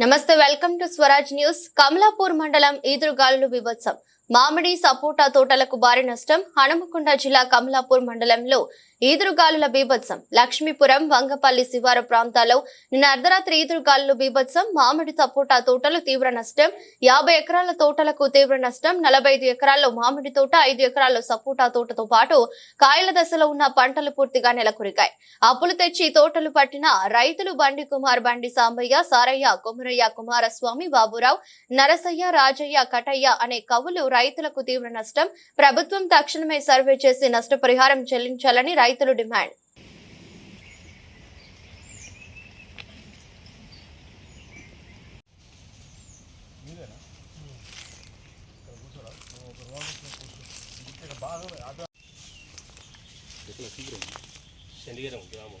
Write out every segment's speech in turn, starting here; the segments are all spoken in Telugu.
నమస్తే welcome to Swaraj news. Kamalapur మండలం ఈదురుగాలులు వివత్సం మామిడి సపోటా తోటలకు భారీ నష్టం. హనుమకొండ జిల్లా కమలాపూర్ మండలంలో ఈదురుగాలుల బీభత్సం. లక్ష్మీపురం వంగపల్లి శివారు ప్రాంతాల్లో నిన్న అర్ధరాత్రి ఈదురుగాలులు బీభత్సం. మామిడి సపోటా తోటలు తీవ్ర నష్టం. యాభై ఎకరాల తోటలకు తీవ్ర నష్టం. నలభై ఐదు ఎకరాల్లో మామిడి తోట ఐదు ఎకరాల్లో సపోటా తోటతో పాటు కాయల దశలో ఉన్న పంటలు పూర్తిగా నెలకొరికాయి అప్పులు తెచ్చి తోటలు పట్టిన రైతులు బండి కుమార్ బండి సాంబయ్య సారయ్య కొమరయ్య కుమారస్వామి బాబురావు నరసయ్య రాజయ్య కటయ్య అనే కవులు రైతులకు తీవ్ర నష్టం. ప్రభుత్వం తక్షణమే సర్వే చేసి నష్టపరిహారం చెల్లించాలని రైతులు డిమాండ్. చండీగఢం గ్రామం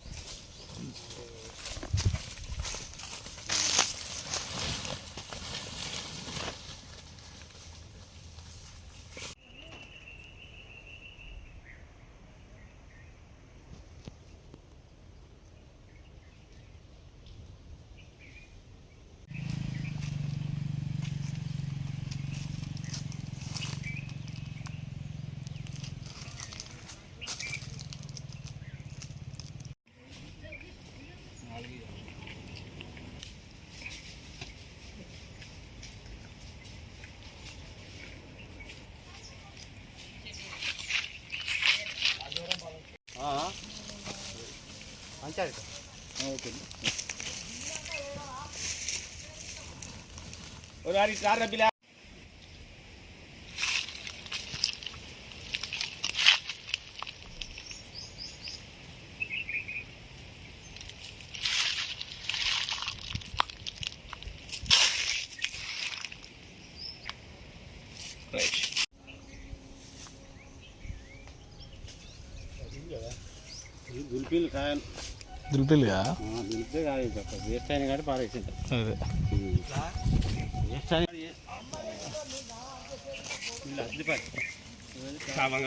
അഞ്ചാഴ്ച ഓക്കെ ഒരു ആരി കാർ റബ്ബില गुलपिल खान దులిపిల్గా దులిపే కాదు తప్ప వేస్ట్ అయిన కాబట్టి పారేసింటారు అదే వేస్ట్ అయిన సామంగ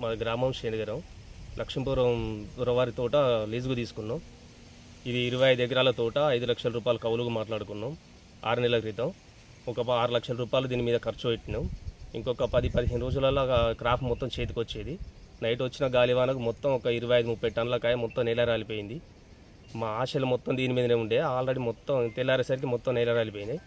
మా గ్రామం శనిగరం. లక్ష్మీపురం దొరవారి తోట లీజుకు తీసుకున్నాం. ఇది ఇరవై ఐదు ఎకరాల తోట ఐదు లక్షల రూపాయలు కౌలుకు మాట్లాడుకున్నాం. ఆరు నెలల క్రితం ఒక ఆరు లక్షల రూపాయలు దీని మీద ఖర్చు పెట్టినాం. ఇంకొక పది పదిహేను రోజులలో క్రాఫ్ మొత్తం చేతికి వచ్చేది. నైట్ వచ్చిన గాలివానకు మొత్తం ఒక ఇరవై ఐదు ముప్పై టన్నుల కాయ మొత్తం నేల రాలిపోయింది. మా ఆశలు మొత్తం దీని మీదనే ఉండే. ఆల్రెడీ మొత్తం తెల్లారేసరికి మొత్తం నేల రాలిపోయినాయి.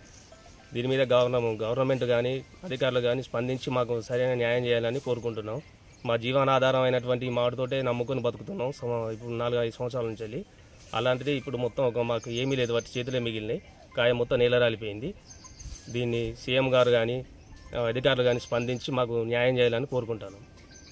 దీని మీద గవర్నమెంట్ గవర్నమెంట్ కానీ అధికారులు కానీ స్పందించి మాకు సరైన న్యాయం చేయాలని కోరుకుంటున్నాం. మా జీవనాధారం అయినటువంటి మామిడితోటే నమ్ముకొని బతుకుతున్నాం. ఇప్పుడు నాలుగు ఐదు సంవత్సరాల నుంచి వెళ్ళి అలాంటిది ఇప్పుడు మొత్తం ఒక మాకు ఏమీ లేదు వాటి చేతులే మిగిలినాయి. కాయ మొత్తం నేలరాలిపోయింది దీన్ని సీఎం గారు కానీ అధికారులు కానీ స్పందించి మాకు న్యాయం చేయాలని కోరుకుంటాను.